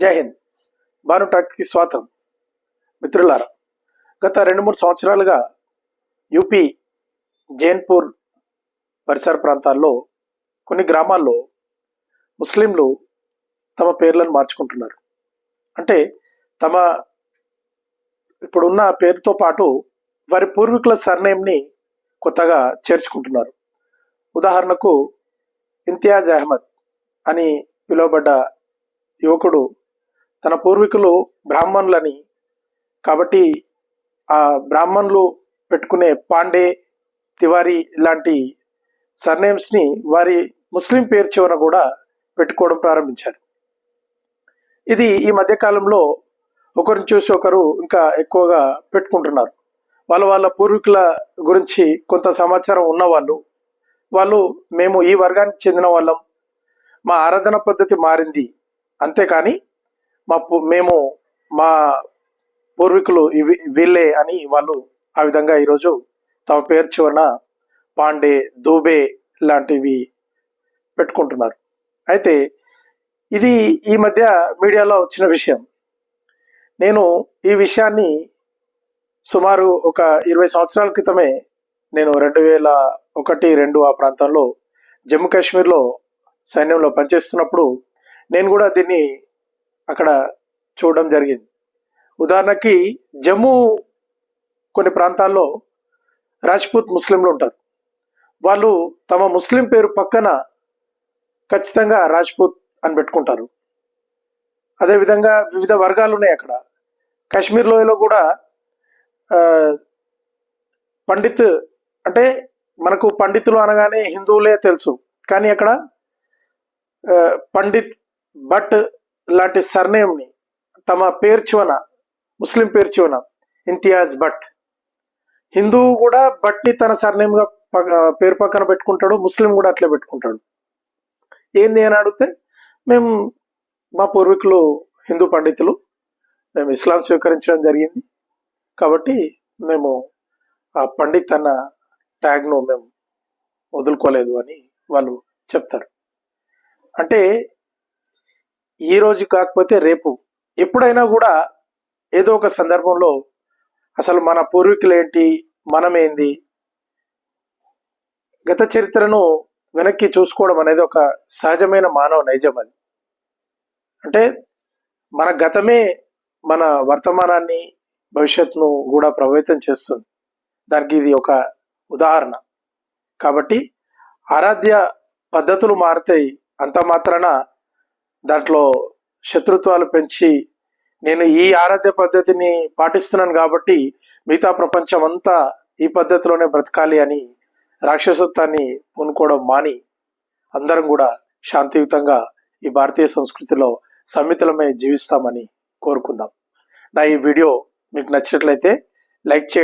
జై హింద్. భానుటాక్కి స్వాతం మిత్రులారా గత రెండు మూడు సంవత్సరాలుగా యూపీ జైన్పూర్ పరిసర ప్రాంతాల్లో కొన్ని గ్రామాల్లో ముస్లింలు తమ పేర్లను మార్చుకుంటున్నారు. అంటే తమ ఇప్పుడున్న పేరుతో పాటు వారి పూర్వీకుల సర్నేమ్ని కొత్తగా చేర్చుకుంటున్నారు. ఉదాహరణకు ఇంతియాజ్ అహ్మద్ అని పిలువబడ్డ యువకుడు తన పూర్వీకులు బ్రాహ్మణులని. కాబట్టి ఆ బ్రాహ్మణులు పెట్టుకునే పాండే తివారీ ఇలాంటి సర్నేమ్స్ని వారి ముస్లిం పేరు చివర కూడా పెట్టుకోవడం ప్రారంభించారు. ఇది ఈ మధ్యకాలంలో ఒకరిని చూసి ఒకరు ఇంకా ఎక్కువగా పెట్టుకుంటున్నారు. వాళ్ళ వాళ్ళ పూర్వీకుల గురించి కొంత సమాచారం ఉన్నవాళ్ళు వాళ్ళు మేము ఈ వర్గానికి చెందిన వాళ్ళం మా ఆరాధన పద్ధతి మారింది అంతేకాని మా మేము మా పూర్వీకులు ఇవి వీళ్ళే అని వాళ్ళు ఆ విధంగా ఈరోజు తమ పేరు చివరన పాండే దూబే లాంటివి పెట్టుకుంటున్నారు. అయితే ఇది ఈ మధ్య మీడియాలో వచ్చిన విషయం. నేను ఈ విషయాన్ని సుమారు ఒక ఇరవై సంవత్సరాల క్రితమే నేను రెండు వేల ఒకటి రెండు ఆ ప్రాంతంలో జమ్మూ కాశ్మీర్లో సైన్యంలో పనిచేస్తున్నప్పుడు నేను కూడా దీన్ని అక్కడ చూడడం జరిగింది. ఉదాహరణకి జమ్మూ కొన్ని ప్రాంతాల్లో రాజ్పూత్ ముస్లింలు ఉంటారు. వాళ్ళు తమ ముస్లిం పేరు పక్కన ఖచ్చితంగా రాజ్పూత్ అని పెట్టుకుంటారు. అదేవిధంగా వివిధ వర్గాలు ఉన్నాయి అక్కడ. కాశ్మీర్ లోయలో కూడా పండిత్ అంటే మనకు పండితులు అనగానే హిందువులే తెలుసు. కానీ అక్కడ పండిత్ భట్ లాంటి సర్నేమ్ని తమ పేరు చివన ముస్లిం పేరు చివన ఇంతియాజ్ భట్. హిందువు కూడా భట్ని తన సర్నేమ్గా పేరు పక్కన పెట్టుకుంటాడు ముస్లిం కూడా అట్లే పెట్టుకుంటాడు. ఏంది అని అడిగితే మేము మా పూర్వీకులు హిందూ పండితులు మేము ఇస్లాం స్వీకరించడం జరిగింది. కాబట్టి మేము ఆ పండిత్ అన్న ట్యాగ్ను మేము వదులుకోలేదు అని వాళ్ళు చెప్తారు. అంటే ఈ రోజు కాకపోతే రేపు ఎప్పుడైనా కూడా ఏదో ఒక సందర్భంలో అసలు మన పూర్వీకులు ఏంటి మనమేంది గత చరిత్రను వెనక్కి చూసుకోవడం అనేది ఒక సహజమైన మానవ నైజం అది. అంటే మన గతమే మన వర్తమానాన్ని భవిష్యత్తును కూడా ప్రభావితం చేస్తుంది. దానికి ఇది ఒక ఉదాహరణ. కాబట్టి ఆరాధ్య పద్ధతులు మారుతాయి అంత మాత్రాన దాంట్లో శత్రుత్వాలు పెంచి నేను ఈ ఆరాధ్య పద్ధతిని పాటిస్తున్నాను కాబట్టి మిగతా ప్రపంచం అంతా ఈ పద్ధతిలోనే బ్రతకాలి అని రాక్షసత్వాన్ని పూనుకోవడం మాని అందరం కూడా శాంతియుతంగా ఈ భారతీయ సంస్కృతిలో సమ్మితలమై జీవిస్తామని కోరుకుందాం. నా ఈ వీడియో మీకు నచ్చినట్లయితే లైక్ చేయండి.